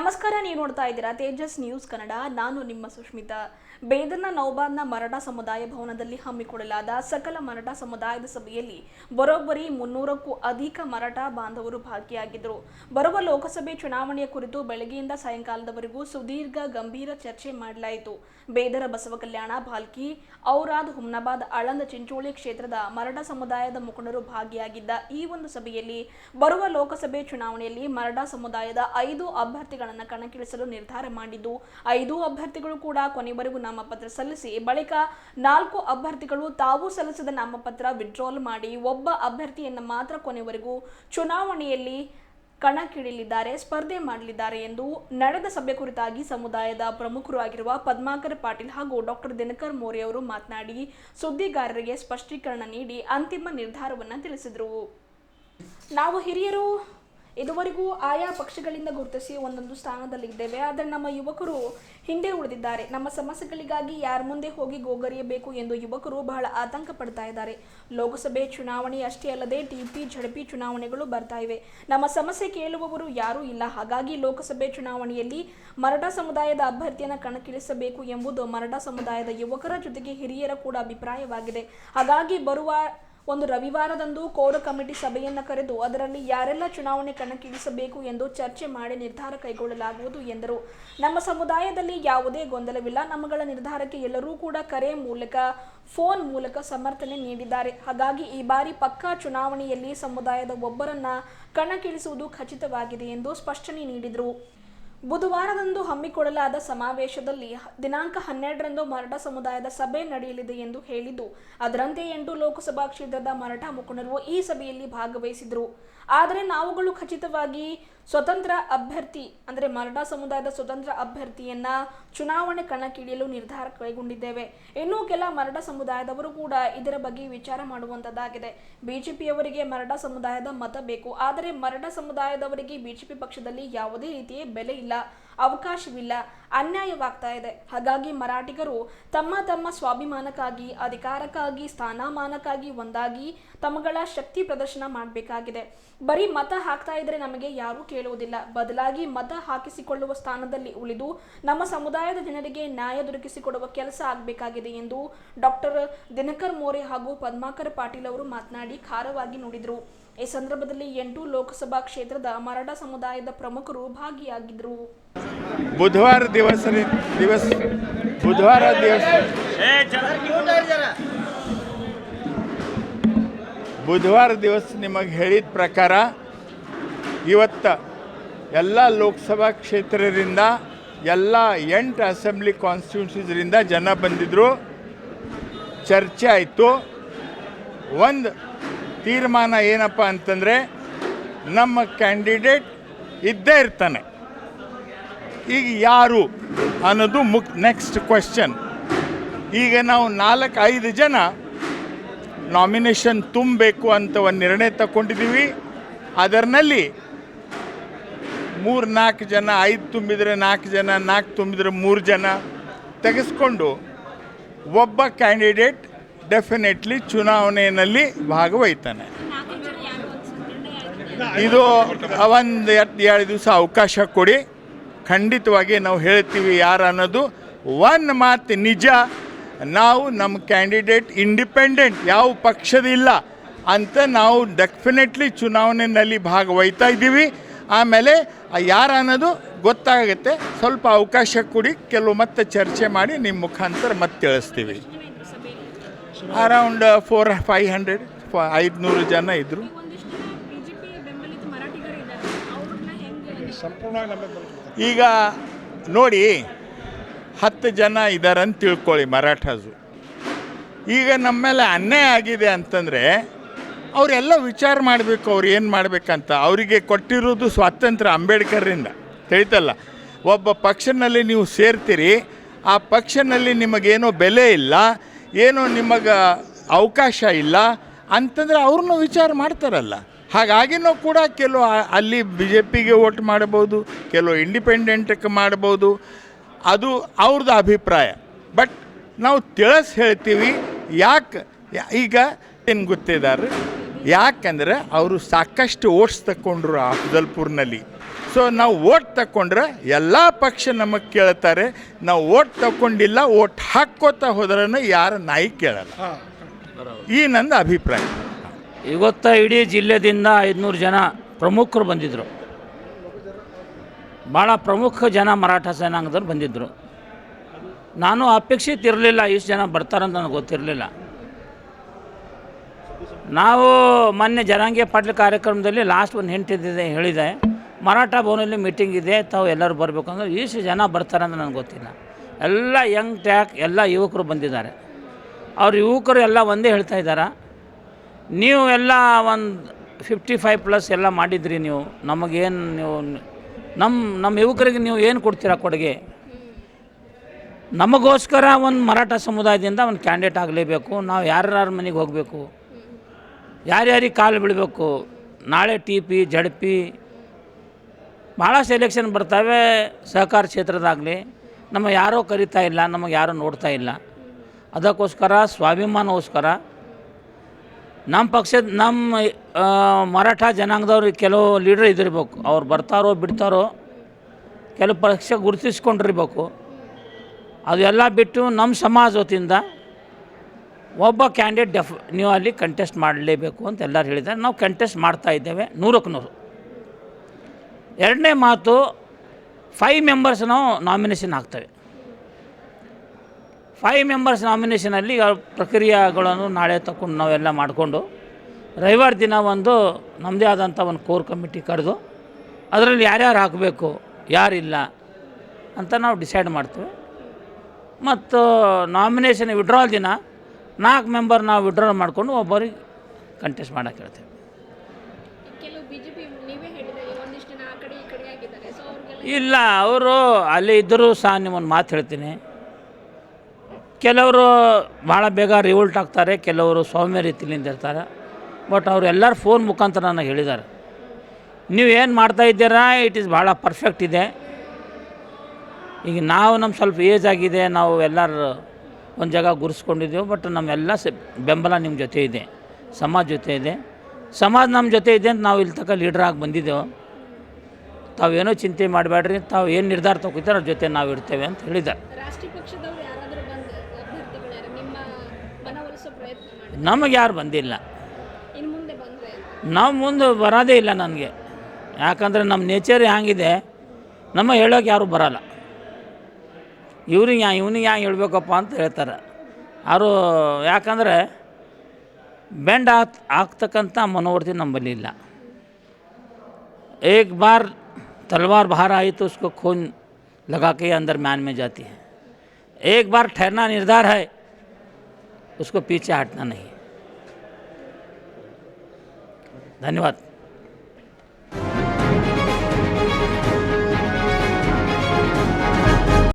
ನಮಸ್ಕಾರ, ನೀವು ನೋಡ್ತಾ ಇದ್ದೀರಾ ತೇಜಸ್ ನ್ಯೂಸ್ ಕನ್ನಡ. ನಾನು ನಿಮ್ಮ ಸುಷ್ಮಿತಾ ಬೇದನ ನೌಬಾದ್ನ ಮರಾಠ ಸಮುದಾಯ ಭವನದಲ್ಲಿ ಹಮ್ಮಿಕೊಳ್ಳಲಾದ ಸಕಲ ಮರಾಠ ಸಮುದಾಯದ ಸಭೆಯಲ್ಲಿ ಬರೋಬ್ಬರಿ ಮುನ್ನೂರಕ್ಕೂ ಅಧಿಕ ಮರಾಠ ಬಾಂಧವರು ಭಾಗಿಯಾಗಿದ್ದರು. ಬರುವ ಲೋಕಸಭೆ ಚುನಾವಣೆಯ ಕುರಿತು ಬೆಳಗ್ಗೆಯಿಂದ ಸಾಯಂಕಾಲದವರೆಗೂ ಸುದೀರ್ಘ ಗಂಭೀರ ಚರ್ಚೆ ಮಾಡಲಾಯಿತು. ಬೇದರ ಬಸವ ಕಲ್ಯಾಣ ಭಾಲ್ಕಿ ಔರಾದ್, ಹುಮ್ನಾಬಾದ್ ಆಳಂದ ಚಿಂಚೋಳಿ ಕ್ಷೇತ್ರದ ಮರಾಠ ಸಮುದಾಯದ ಮುಖಂಡರು ಭಾಗಿಯಾಗಿದ್ದ ಈ ಒಂದು ಸಭೆಯಲ್ಲಿ ಬರುವ ಲೋಕಸಭೆ ಚುನಾವಣೆಯಲ್ಲಿ ಮರಾಠ ಸಮುದಾಯದ ಐದು ಅಭ್ಯರ್ಥಿಗಳನ್ನು ಕಣಕ್ಕಿಳಿಸಲು ನಿರ್ಧಾರ ಮಾಡಿದ್ದು. ಐದು ಅಭ್ಯರ್ಥಿಗಳು ಕೂಡ ಕೊನೆವರೆಗೂ ನಾಮಪತ್ರ ಸಲ್ಲಿಸಿ, ಬಳಿಕ ನಾಲ್ಕು ಅಭ್ಯರ್ಥಿಗಳು ತಾವು ಸಲ್ಲಿಸಿದ ನಾಮಪತ್ರ ವಿಡ್ರಾಲ್ ಮಾಡಿ, ಒಬ್ಬ ಅಭ್ಯರ್ಥಿಯನ್ನು ಮಾತ್ರ ಕೊನೆವರೆಗೂ ಚುನಾವಣೆಯಲ್ಲಿ ಕಣಕ್ಕಿಳಿಯಲಿದ್ದಾರೆ ಸ್ಪರ್ಧೆ ಮಾಡಲಿದ್ದಾರೆ ಎಂದು ನಡೆದ ಸಭೆ ಕುರಿತಾಗಿ ಸಮುದಾಯದ ಪ್ರಮುಖರು ಆಗಿರುವ ಪದ್ಮಾಕರ್ ಪಾಟೀಲ್ ಹಾಗೂ ಡಾಕ್ಟರ್ ದಿನಕರ್ ಮೋರೆ ಅವರು ಮಾತನಾಡಿ, ಸುದ್ದಿಗಾರರಿಗೆ ಸ್ಪಷ್ಟೀಕರಣ ನೀಡಿ ಅಂತಿಮ ನಿರ್ಧಾರವನ್ನು ತಿಳಿಸಿದರು. ನಾವು ಹಿರಿಯರು ಇದುವರೆಗೂ ಆಯಾ ಪಕ್ಷಗಳಿಂದ ಗುರುತಿಸಿ ಒಂದೊಂದು ಸ್ಥಾನದಲ್ಲಿ ಇದ್ದೇವೆ. ಆದರೆ ನಮ್ಮ ಯುವಕರು ಹಿಂದೆ ಉಳಿದಿದ್ದಾರೆ. ನಮ್ಮ ಸಮಸ್ಯೆಗಳಿಗಾಗಿ ಯಾರ ಮುಂದೆ ಹೋಗಿ ಗೋಗರಿಯಬೇಕು ಎಂದು ಯುವಕರು ಬಹಳ ಆತಂಕ ಪಡ್ತಾ ಇದ್ದಾರೆ. ಲೋಕಸಭೆ ಚುನಾವಣೆ ಅಷ್ಟೇ ಅಲ್ಲದೆ ಟಿಪಿ ಝಡಪಿ ಚುನಾವಣೆಗಳು ಬರ್ತಾ ಇವೆ. ನಮ್ಮ ಸಮಸ್ಯೆ ಕೇಳುವವರು ಯಾರೂ ಇಲ್ಲ. ಹಾಗಾಗಿ ಲೋಕಸಭೆ ಚುನಾವಣೆಯಲ್ಲಿ ಮರಾಠ ಸಮುದಾಯದ ಅಭ್ಯರ್ಥಿಯನ್ನು ಕಣಕ್ಕಿಳಿಸಬೇಕು ಎಂಬುದು ಮರಾಠ ಸಮುದಾಯದ ಯುವಕರ ಜೊತೆಗೆ ಹಿರಿಯರ ಕೂಡ ಅಭಿಪ್ರಾಯವಾಗಿದೆ. ಹಾಗಾಗಿ ಬರುವ ಒಂದು ರವಿವಾರದಂದು ಕೋರ್ ಕಮಿಟಿ ಸಭೆಯನ್ನು ಕರೆದು ಅದರಲ್ಲಿ ಯಾರೆಲ್ಲ ಚುನಾವಣೆ ಕಣಕ್ಕಿಳಿಸಬೇಕು ಎಂದು ಚರ್ಚೆ ಮಾಡಿ ನಿರ್ಧಾರ ಕೈಗೊಳ್ಳಲಾಗುವುದು ಎಂದರು. ನಮ್ಮ ಸಮುದಾಯದಲ್ಲಿ ಯಾವುದೇ ಗೊಂದಲವಿಲ್ಲ. ನಮ್ಮಗಳ ನಿರ್ಧಾರಕ್ಕೆ ಎಲ್ಲರೂ ಕೂಡ ಕರೆ ಮೂಲಕ, ಫೋನ್ ಮೂಲಕ ಸಮರ್ಥನೆ ನೀಡಿದ್ದಾರೆ. ಹಾಗಾಗಿ ಈ ಬಾರಿ ಪಕ್ಕಾ ಚುನಾವಣೆಯಲ್ಲಿ ಸಮುದಾಯದ ಒಬ್ಬರನ್ನ ಕಣಕ್ಕಿಳಿಸುವುದು ಖಚಿತವಾಗಿದೆ ಎಂದು ಸ್ಪಷ್ಟನೆ ನೀಡಿದರು. ಬುಧವಾರದಂದು ಹಮ್ಮಿಕೊಳ್ಳಲಾದ ಸಮಾವೇಶದಲ್ಲಿ ದಿನಾಂಕ ಹನ್ನೆರಡರಂದು ಮರಾಠ ಸಮುದಾಯದ ಸಭೆ ನಡೆಯಲಿದೆ ಎಂದು ಹೇಳಿದ್ದು, ಅದರಂತೆ ಎಂಟು ಲೋಕಸಭಾ ಕ್ಷೇತ್ರದ ಮರಾಠ ಮುಖಂಡರು ಈ ಸಭೆಯಲ್ಲಿ ಭಾಗವಹಿಸಿದರು ಆದರೆ ನಾವುಗಳು ಖಚಿತವಾಗಿ ಸ್ವತಂತ್ರ ಅಭ್ಯರ್ಥಿ, ಅಂದರೆ ಮರಾಠ ಸಮುದಾಯದ ಸ್ವತಂತ್ರ ಅಭ್ಯರ್ಥಿಯನ್ನ ಚುನಾವಣೆ ಕಣಕ್ಕಿಳಿಯಲು ನಿರ್ಧಾರ ಕೈಗೊಂಡಿದ್ದೇವೆ. ಇನ್ನೂ ಕೆಲ ಮರಾಠ ಸಮುದಾಯದವರು ಕೂಡ ಇದರ ಬಗ್ಗೆ ವಿಚಾರ ಮಾಡುವಂತದ್ದಾಗಿದೆ. ಬಿಜೆಪಿಯವರಿಗೆ ಮರಾಠ ಸಮುದಾಯದ ಮತ ಬೇಕು, ಆದರೆ ಮರಾಠ ಸಮುದಾಯದವರಿಗೆ ಬಿಜೆಪಿ ಪಕ್ಷದಲ್ಲಿ ಯಾವುದೇ ರೀತಿಯ ಬೆಲೆ ಇಲ್ಲ. ಅವಕಾಶವಿಲ್ಲ ಅನ್ಯಾಯವಾಗ್ತಾ ಇದೆ. ಹಾಗಾಗಿ ಮರಾಠಿಗರು ತಮ್ಮ ತಮ್ಮ ಸ್ವಾಭಿಮಾನಕ್ಕಾಗಿ, ಅಧಿಕಾರಕ್ಕಾಗಿ, ಸ್ಥಾನಮಾನಕ್ಕಾಗಿ ಒಂದಾಗಿ ತಮ್ಮಗಳ ಶಕ್ತಿ ಪ್ರದರ್ಶನ ಮಾಡಬೇಕಾಗಿದೆ. ಬರೀ ಮತ ಹಾಕ್ತಾ ಇದ್ರೆ ನಮಗೆ ಯಾರು ಕೇಳುವುದಿಲ್ಲ. ಬದಲಾಗಿ ಮತ ಹಾಕಿಸಿಕೊಳ್ಳುವ ಸ್ಥಾನದಲ್ಲಿ ಉಳಿದು ನಮ್ಮ ಸಮುದಾಯದ ಜನರಿಗೆ ನ್ಯಾಯ ದೊರಕಿಸಿಕೊಡುವ ಕೆಲಸ ಆಗಬೇಕಾಗಿದೆ ಎಂದು ಡಾಕ್ಟರ್ ದಿನಕರ್ ಮೋರೆ ಹಾಗೂ ಪದ್ಮಾಕರ್ ಪಾಟೀಲ್ ಅವರು ಮಾತನಾಡಿ ಖಾರವಾಗಿ ನುಡಿದರು. ಈ ಸಂದರ್ಭದಲ್ಲಿ ಎಂಟು ಲೋಕಸಭಾ ಕ್ಷೇತ್ರದ ಮರಾಠ ಸಮುದಾಯದ ಪ್ರಮುಖರು ಭಾಗಿಯಾಗಿದ್ದರು. ಬುಧವಾರ દિવસની દિવસ બુધવાર દિવસ ಬುಧವಾರ ದಿವಸ ನಿಮಗೆ ಹೇಳಿದ ಪ್ರಕಾರ ಇವತ್ತು ಎಲ್ಲ ಲೋಕಸಭಾ ಕ್ಷೇತ್ರದಿಂದ ಎಲ್ಲ ಎಂಟು ಅಸೆಂಬ್ಲಿ ಕಾನ್ಸ್ಟಿಟ್ಯೂನ್ಸೀಸ್ರಿಂದ ಜನ ಬಂದಿದ್ದರು ಚರ್ಚೆ ಆಯಿತು. ಒಂದು ತೀರ್ಮಾನ ಏನಪ್ಪ ಅಂತಂದರೆ ನಮ್ಮ ಕ್ಯಾಂಡಿಡೇಟ್ ಇದ್ದೇ ಇರ್ತಾನೆ. ಈಗ ಯಾರು ಅನ್ನೋದು ಮುಕ್ ನೆಕ್ಸ್ಟ್ ಕ್ವೆಶ್ಚನ್ ಈಗ ನಾವು ನಾಲ್ಕು, ಐದು ಜನ ನಾಮಿನೇಷನ್ ತುಂಬಬೇಕು ಅಂತ ಒಂದು ನಿರ್ಣಯ ತಗೊಂಡಿದ್ದೀವಿ ಅದರಲ್ಲಿ ಮೂರು, ನಾಲ್ಕು ಜನ, ಐದು ತುಂಬಿದರೆ ನಾಲ್ಕು ಜನ, ನಾಲ್ಕು ತುಂಬಿದರೆ ಮೂರು ಜನ ತೆಗೆಸ್ಕೊಂಡು ಒಬ್ಬ ಕ್ಯಾಂಡಿಡೇಟ್ ಡೆಫಿನೆಟ್ಲಿ ಚುನಾವಣೆಯಲ್ಲಿ ಭಾಗವಹಿತಾನೆ. ಇದು ಒಂದು, ಎರಡು ದಿವಸ ಅವಕಾಶ ಕೊಡಿ. ಖಂಡಿತವಾಗಿ ನಾವು ಹೇಳ್ತೀವಿ ಯಾರು ಅನ್ನೋದು. ಒನ್ ಮಾತು ನಿಜ ನಾವು ನಮ್ಮ ಕ್ಯಾಂಡಿಡೇಟ್ ಇಂಡಿಪೆಂಡೆಂಟ್ ಯಾವ ಪಕ್ಷದಿಲ್ಲ ಅಂತ ನಾವು ಡೆಫಿನೆಟ್ಲಿ ಚುನಾವಣೆಯಲ್ಲಿ ಭಾಗವಹಿತಾ ಇದ್ದೀವಿ. ಆಮೇಲೆ ಯಾರು ಅನ್ನೋದು ಗೊತ್ತಾಗುತ್ತೆ ಸ್ವಲ್ಪ ಅವಕಾಶ ಕೊಡಿ ಕೆಲವು ಮತ್ತೆ ಚರ್ಚೆ ಮಾಡಿ ನಿಮ್ಮ ಮುಖಾಂತರ ಮತ್ತೆ ತಿಳಿಸ್ತೀವಿ. ಅರೌಂಡ್ ಫೋರ್ ಫೈವ್ ಹಂಡ್ರೆಡ್ ಐದುನೂರು ಜನ ಇದ್ದರು ಈಗ ನೋಡಿ, ಹತ್ತು ಜನ ಇದ್ದಾರಂತ ತಿಳ್ಕೊಳ್ಳಿ ಮರಾಠಾಸು. ಈಗ ನಮ್ಮ ಮೇಲೆ ಅನ್ಯಾಯ ಆಗಿದೆ ಅಂತಂದರೆ, ಅವರೆಲ್ಲ ವಿಚಾರ ಮಾಡಬೇಕು, ಅವ್ರು ಏನು ಮಾಡಬೇಕಂತ. ಅವರಿಗೆ ಕೊಟ್ಟಿರೋದು ಸ್ವಾತಂತ್ರ್ಯ ಅಂಬೇಡ್ಕರ್ರಿಂದ. ತಿಳಿತಲ್ಲ? ಒಬ್ಬ ಪಕ್ಷನಲ್ಲಿ ನೀವು ಸೇರ್ತೀರಿ, ಆ ಪಕ್ಷನಲ್ಲಿ ನಿಮಗೇನೋ ಬೆಲೆ ಇಲ್ಲ, ಏನೋ ನಿಮಗೆ ಅವಕಾಶ ಇಲ್ಲ, ಅಂತಂದರೆ ಅವ್ರನ್ನೂ ವಿಚಾರ ಮಾಡ್ತಾರಲ್ಲ. ಹಾಗಾಗಿನೂ ಕೂಡ ಕೆಲವು ಅಲ್ಲಿ ಬಿ ಜೆ ಪಿಗೆ ವೋಟ್ ಮಾಡ್ಬೋದು ಕೆಲವು ಇಂಡಿಪೆಂಡೆಂಟ್ಗೆ ಮಾಡ್ಬೋದು ಅದು ಅವ್ರದ್ದು ಅಭಿಪ್ರಾಯ. ಬಟ್ ನಾವು ತಿಳಿಸ್ ಹೇಳ್ತೀವಿ ಯಾಕೆ ಈಗ ಏನು ಗೊತ್ತಿದ್ದಾರೆ ಯಾಕಂದ್ರೆ ಅವರು ಸಾಕಷ್ಟು ಓಟ್ಸ್ ತಗೊಂಡ್ರು ಅಫ್ಜಲ್ಪುರ್ನಲ್ಲಿ. ಸೊ ನಾವು ಓಟ್ ತಗೊಂಡ್ರೆ ಎಲ್ಲ ಪಕ್ಷ ನಮಗೆ ಕೇಳ್ತಾರೆ ನಾವು ಓಟ್ ತಗೊಂಡಿಲ್ಲ ಓಟ್ ಹಾಕ್ಕೋತಾ ಹೋದ್ರೂ ಯಾರ ನಾಯಿ ಕೇಳಲ್ಲ. ಈ ನಂದು ಅಭಿಪ್ರಾಯ. ಇವತ್ತ ಇಡೀ ಜಿಲ್ಲೆದಿಂದ ಐದುನೂರು ಜನ ಪ್ರಮುಖರು ಬಂದಿದ್ದರು ಭಾಳ ಪ್ರಮುಖ ಜನ ಮರಾಠ ಸೇನಾಂಗದವ್ರು ಬಂದಿದ್ದರು ನಾನು ಅಪೇಕ್ಷಿತ ಇರಲಿಲ್ಲ ಇಷ್ಟು ಜನ ಬರ್ತಾರಂತ ನನಗೆ ಗೊತ್ತಿರಲಿಲ್ಲ. ನಾವು ಮೊನ್ನೆ ಜನಾಂಗೀಯ ಪಾಟೀಲ್ ಕಾರ್ಯಕ್ರಮದಲ್ಲಿ ಲಾಸ್ಟ್ ಒಂದು ಹಿಂಟಿದ್ದಿದೆ ಹೇಳಿದೆ. ಮರಾಠ ಭವನಲ್ಲಿ ಮೀಟಿಂಗ್ ಇದೆ, ತಾವು ಎಲ್ಲರೂ ಬರಬೇಕು ಅಂದ್ರೆ ಇಷ್ಟು ಜನ ಬರ್ತಾರಂತ ನನಗೆ ಗೊತ್ತಿಲ್ಲ. ಎಲ್ಲ ಯಂಗ್ ಟ್ಯಾಕ್ ಎಲ್ಲ ಯುವಕರು ಬಂದಿದ್ದಾರೆ. ಅವ್ರ ಯುವಕರು ಎಲ್ಲ ಒಂದೇ ಹೇಳ್ತಾ ಇದ್ದಾರೆ? ನೀವು ಎಲ್ಲ ಒಂದು ಫಿಫ್ಟಿ ಫೈವ್ ಪ್ಲಸ್ ಎಲ್ಲ ಮಾಡಿದ್ರಿ ನೀವು, ನಮಗೇನು ನೀವು ನಮ್ಮ ನಮ್ಮ ಯುವಕರಿಗೆ ನೀವು ಏನು ಕೊಡ್ತೀರಾ ಕೊಡುಗೆ? ನಮಗೋಸ್ಕರ ಒಂದು ಮರಾಠ ಸಮುದಾಯದಿಂದ ಒಂದು ಕ್ಯಾಂಡಿಡೇಟ್ ಆಗಲೇಬೇಕು, ನಾವು ಯಾರ್ಯಾರ ಮನೆಗೆ ಹೋಗಬೇಕು, ಯಾರ್ಯಾರಿಗೆ ಕಾಲು ಬೀಳಬೇಕು, ನಾಳೆ ಟಿ ಪಿ ಜಡ್ ಪಿ ಭಾಳಷ್ಟು ಎಲೆಕ್ಷನ್ ಬರ್ತವೆ ಸಹಕಾರ ಕ್ಷೇತ್ರದಾಗಲಿ ನಮ್ಮ ಯಾರೋ ಕರಿತಾ ಇಲ್ಲ, ನಮಗೆ ಯಾರೂ ನೋಡ್ತಾ ಇಲ್ಲ. ಅದಕ್ಕೋಸ್ಕರ ಸ್ವಾಭಿಮಾನಗೋಸ್ಕರ ನಮ್ಮ ಪಕ್ಷದ ನಮ್ಮ ಮರಾಠ ಜನಾಂಗದವ್ರಿಗೆ ಕೆಲವು ಲೀಡರ್ ಇದಿರ್ಬೇಕು ಅವ್ರು ಬರ್ತಾರೋ ಬಿಡ್ತಾರೋ ಕೆಲವು ಪಕ್ಷ ಗುರುತಿಸ್ಕೊಂಡಿರ್ಬೇಕು. ಅದೆಲ್ಲ ಬಿಟ್ಟು ನಮ್ಮ ಸಮಾಜ ವತಿಯಿಂದ ಒಬ್ಬ ಕ್ಯಾಂಡಿಡೇಟ್ ಡೆಫ್ ನೀವು ಅಲ್ಲಿ ಕಂಟೆಸ್ಟ್ ಮಾಡಲೇಬೇಕು ಅಂತ ಎಲ್ಲರೂ ಹೇಳಿದ್ದಾರೆ. ನಾವು ಕಂಟೆಸ್ಟ್ ಮಾಡ್ತಾ ಇದ್ದೇವೆ ನೂರಕ್ಕೆ ನೂರು. ಎರಡನೇ ಮಾತು ಫೈವ್ ಮೆಂಬರ್ಸ್ ನಾವು ನಾಮಿನೇಷನ್ ಹಾಕ್ತೇವೆ. ಫೈವ್ ಮೆಂಬರ್ಸ್ ನಾಮಿನೇಷನಲ್ಲಿ ಪ್ರಕ್ರಿಯೆಗಳನ್ನು ನಾಳೆ ತಗೊಂಡು ನಾವೆಲ್ಲ ಮಾಡಿಕೊಂಡು ರವಿವಾರ ದಿನ ಒಂದು ನಮ್ಮದೇ ಆದಂಥ ಒಂದು ಕೋರ್ ಕಮಿಟಿ ಕರೆದು ಅದರಲ್ಲಿ ಯಾರ್ಯಾರು ಹಾಕಬೇಕು ಯಾರಿಲ್ಲ ಅಂತ ನಾವು ಡಿಸೈಡ್ ಮಾಡ್ತೇವೆ. ಮತ್ತು ನಾಮಿನೇಷನ್ ವಿಡ್ರಾಲ್ ದಿನ ನಾಲ್ಕು ಮೆಂಬರ್ ನಾವು ವಿಡ್ರಾ ಮಾಡಿಕೊಂಡು ಒಬ್ಬರಿಗೆ ಕಂಟೆಸ್ಟ್ ಮಾಡೋಕ್ಕೆ ಹೇಳ್ತೇವೆ. ಇಲ್ಲ ಅವರು ಅಲ್ಲಿ ಇದ್ದರೂ ಸಹ ನಿಮ್ಮೊಂದು ಮಾತು ಹೇಳ್ತೀನಿ. ಕೆಲವರು ಭಾಳ ಬೇಗ ರಿವೋಲ್ಟ್ ಆಗ್ತಾರೆ, ಕೆಲವರು ಸೌಮ್ಯ ರೀತಿಯಿಂದ ಇರ್ತಾರೆ. ಬಟ್ ಅವರು ಎಲ್ಲರೂ ಫೋನ್ ಮುಖಾಂತರ ನನಗೆ ಹೇಳಿದ್ದಾರೆ ನೀವು ಏನು ಮಾಡ್ತಾ ಇದ್ದೀರಾ? ಇಟ್ ಈಸ್ ಭಾಳ ಪರ್ಫೆಕ್ಟ್ ಇದೆ. ಈಗ ನಾವು ನಮ್ಮ ಸ್ವಲ್ಪ ಏಜ್ ಆಗಿದೆ, ನಾವು ಎಲ್ಲರೂ ಒಂದು ಜಾಗ ಗುರುಸ್ಕೊಂಡಿದ್ದೇವೆ ಬಟ್ ನಮ್ಮೆಲ್ಲ ಸ, ಬೆಂಬಲ ನಿಮ್ಮ ಜೊತೆ ಇದೆ. ಸಮಾಜ ಜೊತೆ ಇದೆ. ಸಮಾಜ ನಮ್ಮ ಜೊತೆ ಇದೆ ಅಂತ ನಾವು ಇಲ್ಲಿ ತಕ್ಕ ಆಗಿ ಬಂದಿದ್ದೇವೆ. ತಾವೇನೋ ಚಿಂತೆ ಮಾಡಬೇಡ್ರಿ ತಾವು ಏನು ನಿರ್ಧಾರ ತಗೋತಾರೆ ಅವ್ರ ಜೊತೆ ನಾವು ಇರ್ತೇವೆ ಅಂತ ಹೇಳಿದ್ದಾರೆ ರಾಷ್ಟ್ರೀಯ ಪಕ್ಷದವ್ರು ಯಾರಾದರೂ ಬಂದು ಅಭ್ಯರ್ಥಿಗಳು ಯಾರು ನಿಮ್ಮ ಮನವೊಲಿಸೋ ಪ್ರಯತ್ನ ಮಾಡಿ ನಮಗೆ ಯಾರು ಬಂದಿಲ್ಲ ಇನ್ನು ಮುಂದೆ ಬಂದರೆ ನಾವು ಮುಂದೆ ಬರೋದೇ ಇಲ್ಲ ನನಗೆ ಯಾಕಂದರೆ ನಮ್ಮ ನೇಚರ್ ಹ್ಯಾಂಗಿದೆ ನಮ್ಮ ಹೇಳೋಕೆ ಯಾರು ಬರಲ್ಲ ಇವ್ರಿಗೆ ಯಾ ಇವ್ನಿಗೆ ಹ್ಯಾಂಗೆ ಹೇಳ್ಬೇಕಪ್ಪ ಅಂತ ಹೇಳ್ತಾರೆ ಅವರು ಯಾಕಂದರೆ ಬೆಂಡ್ ಆಗ್ ಆಗ್ತಕ್ಕಂಥ ಮನೋವೃತ್ತಿ ನಮ್ಮಲ್ಲಿ ಇಲ್ಲ एक बार तलवार बाहर आई तो उसको खून लगा के अंदर म्यान में जाती है एक बार ठहरना निर्धार है उसको पीछे हटना नहीं धन्यवाद.